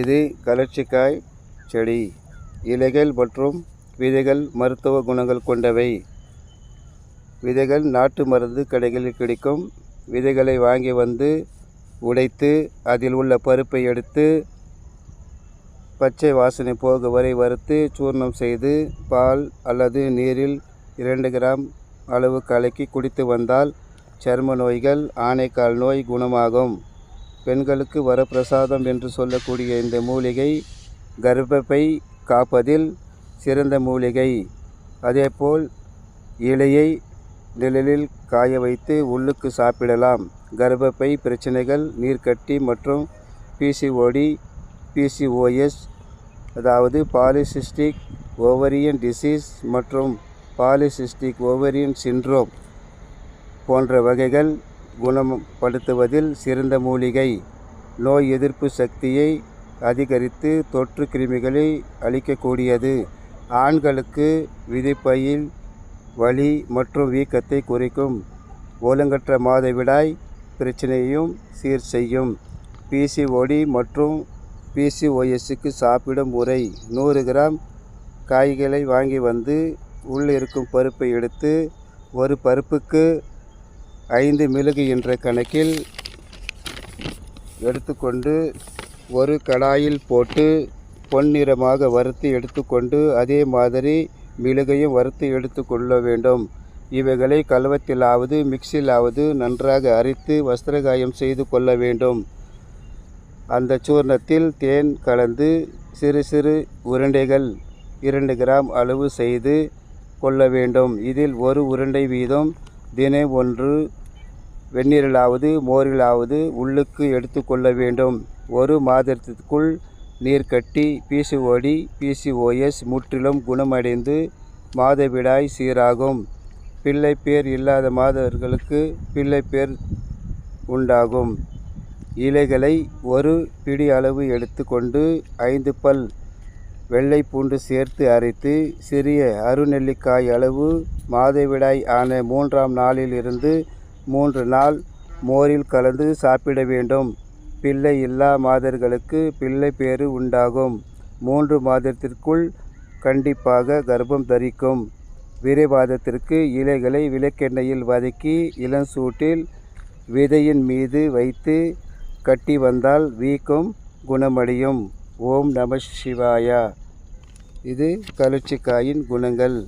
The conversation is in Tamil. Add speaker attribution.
Speaker 1: இது கலர்ச்சிக்காய் செடி. இலைகள் மற்றும் விதைகள் மருத்துவ குணங்கள் கொண்டவை. விதைகள் நாட்டு மருந்து கடைகளில் கிடைக்கும். விதைகளை வாங்கி வந்து உடைத்து அதில் உள்ள பருப்பை எடுத்து பச்சை வாசனை போக வரை வறுத்து சூர்ணம் செய்து பால் அல்லது நீரில் இரண்டு கிராம் அளவு கலக்கி குடித்து வந்தால் சர்ம நோய்கள் ஆனைக்கால் நோய் குணமாகும். பெண்களுக்கு வரப்பிரசாதம் என்று சொல்லக்கூடிய இந்த மூலிகை கர்ப்பப்பை காப்பதில் சிறந்த மூலிகை. அதேபோல் இலையை நிழலில் காய வைத்து உள்ளுக்கு சாப்பிடலாம். கர்ப்பப்பை பிரச்சனைகள் நீர்க்கட்டி மற்றும் பிசிஓடி பிசிஓஎஸ் அதாவது பாலிசிஸ்டிக் ஓவரியன் டிசீஸ் மற்றும் பாலிசிஸ்டிக் ஓவரியன் சிண்ட்ரோம் போன்ற வகைகள் குணப்படுத்துவதில் சிறந்த மூலிகை. நோய் எதிர்ப்பு சக்தியை அதிகரித்து தொற்று கிருமிகளை அழிக்கக்கூடியது. ஆண்களுக்கு விதிப்பையில் வலி மற்றும் வீக்கத்தை குறைக்கும். ஒழுங்கற்ற மாதவிடாய் பிரச்சனையும் சீர் செய்யும். பிசிஓடி மற்றும் பிசிஓஎஸ்க்கு சாப்பிடும் முறை நூறு கிராம் காய்களை வாங்கி வந்து உள்ளே இருக்கும் பருப்பை எடுத்து ஒரு பருப்புக்கு ஐந்து மிளகு என்ற கணக்கில் எடுத்துக்கொண்டு ஒரு கடாயில் போட்டு பொன்னிறமாக வறுத்து எடுத்துக்கொண்டு அதே மாதிரி மிளகையும் வறுத்து எடுத்துக்கொள்ள வேண்டும். இவைகளை கல்வத்திலாவது மிக்சிலாவது நன்றாக அரைத்து வஸ்திரகாயம் செய்து கொள்ள வேண்டும். அந்த சூர்ணத்தில் தேன் கலந்து சிறு சிறு உருண்டைகள் இரண்டு கிராம் அளவு செய்து கொள்ள வேண்டும். இதில் ஒரு உருண்டை வீதம் தினம் ஒன்று வெந்நீரிலாவது மோரிலாவது உள்ளுக்கு எடுத்துக்கொள்ள வேண்டும். ஒரு மாதத்திற்குள் நீர்க்கட்டி பிசிஓடி பிசிஓஎஸ் முற்றிலும் குணமடைந்து மாதவிடாய் சீராகும். பிள்ளை பேர் இல்லாத மாதவர்களுக்கு பிள்ளை பேர் உண்டாகும். இலைகளை ஒரு பிடி அளவு எடுத்துக்கொண்டு ஐந்து பல் வெள்ளை பூண்டு சேர்த்து அரைத்து சிறிய அருநெல்லிக்காய் அளவு மாதவிடாய் ஆன மூன்றாம் நாளில் இருந்து மூன்று நாள் மோரில் கலந்து சாப்பிட வேண்டும். பிள்ளை இல்லா மாதர்களுக்கு பிள்ளை பேறு உண்டாகும். மூன்று மாதத்திற்குள் கண்டிப்பாக கர்ப்பம் தரிக்கும். விரைவாதத்திற்கு இலைகளை விளக்கெண்ணெயில் வதக்கி இளஞ்சூட்டில் விதையின் மீது வைத்து கட்டி வந்தால் வீக்கம் குணமடையும். ஓம் நம சிவாயா. இது கலுச்சிக்காயின் குணங்கள்.